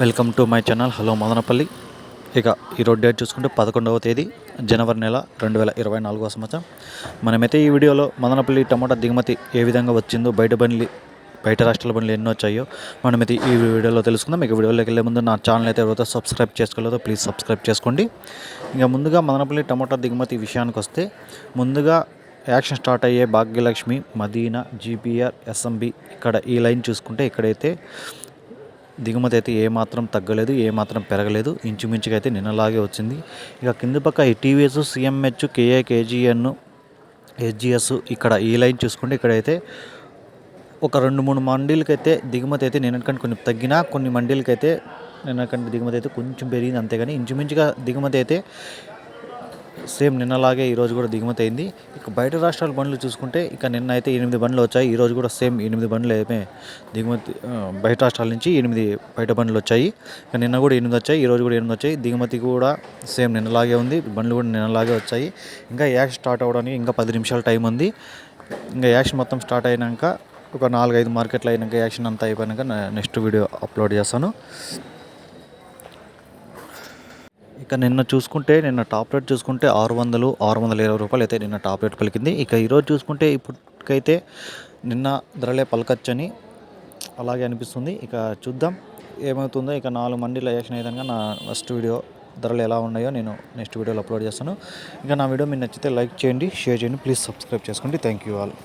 Welcome to my channel. Hello Madanapalli. ఇక ఈరోజు date చూసుకుంటే పదకొండవ తేదీ జనవరి నెల రెండు వేల ఇరవై నాలుగవ సంవత్సరం. మనమైతే ఈ వీడియోలో మదనపల్లి టమాటా దిగుమతి ఏ విధంగా వచ్చిందో బయట బండ్లు బయట రాష్ట్రాల బండ్లు ఎన్ని వచ్చాయో మనమైతే ఈ వీడియోలో తెలుసుకుందాం. మీకు వీడియోలోకి వెళ్ళే ముందు నా ఛానల్ అయితే ఎవరైతే సబ్స్క్రైబ్ చేసుకోలేదో ప్లీజ్ సబ్స్క్రైబ్ చేసుకోండి. ఇంకా ముందుగా మదనపల్లి టమాటా దిగుమతి విషయానికి వస్తే ముందుగా యాక్షన్ స్టార్ట్ అయ్యే భాగ్యలక్ష్మి మదీనా జీపీఆర్ ఎస్ఎంబి ఇక్కడ ఈ లైన్ చూసుకుంటే ఇక్కడైతే దిగుమతి అయితే ఏమాత్రం తగ్గలేదు ఏమాత్రం పెరగలేదు. ఇంచుమించుగా అయితే నిన్నలాగే వచ్చింది. ఇక కింది పక్క ఈ TVS CMH KA KGN SGS ఇక్కడ ఈ లైన్ చూసుకుంటే ఇక్కడైతే ఒక రెండు మూడు మండీలకైతే దిగుమతి అయితే నిన్నటికంటే కొన్ని తగ్గినా కొన్ని మండీలకైతే నిన్నకంటే దిగుమతి అయితే కొంచెం పెరిగింది అంతేగాని ఇంచుమించుగా దిగుమతి అయితే సేమ్ నిన్నలాగే ఈరోజు కూడా దిగుమతి అయింది. ఇక బయట రాష్ట్రాల బండ్లు చూసుకుంటే ఇక నిన్న అయితే ఎనిమిది బండ్లు వచ్చాయి. ఈరోజు కూడా సేమ్ ఎనిమిది బండ్లు ఏమే దిగుమతి బయట రాష్ట్రాల నుంచి ఎనిమిది బయట బండ్లు వచ్చాయి. ఇక నిన్న కూడా ఎనిమిది వచ్చాయి. ఈరోజు కూడా ఎనిమిది వచ్చాయి. దిగుమతి కూడా సేమ్ నిన్నలాగే ఉంది. బండ్లు కూడా నిన్నలాగే వచ్చాయి. ఇంకా యాక్షన్ స్టార్ట్ అవ్వడానికి ఇంకా పది నిమిషాల టైం ఉంది. ఇంకా యాక్షన్ మొత్తం స్టార్ట్ అయినాక ఒక నాలుగైదు మార్కెట్లు అయినాక యాక్షన్ అంతా అయిపోయినాక నెక్స్ట్ వీడియో అప్లోడ్ చేస్తాను. ఇక నిన్న చూసుకుంటే నిన్న టాప్ రేట్ చూసుకుంటే ఆరు వందలు ఆరు వందల ఇరవై రూపాయలు అయితే నిన్న టాప్ రేట్ పలికింది. ఇక ఈరోజు చూసుకుంటే ఇప్పటికైతే నిన్న ధరలే పలకచ్చని అలాగే అనిపిస్తుంది. ఇక చూద్దాం ఏమవుతుందో. ఇక నాలుగు మండీల యాక్షన్ అయ్యాక నా ఫస్ట్ వీడియో ధరలు ఎలా ఉన్నాయో నేను నెక్స్ట్ వీడియోలో అప్లోడ్ చేస్తాను. ఇంకా నా వీడియో మీకు నచ్చితే లైక్ చేయండి షేర్ చేయండి ప్లీజ్ సబ్స్క్రైబ్ చేసుకోండి. Thank you all.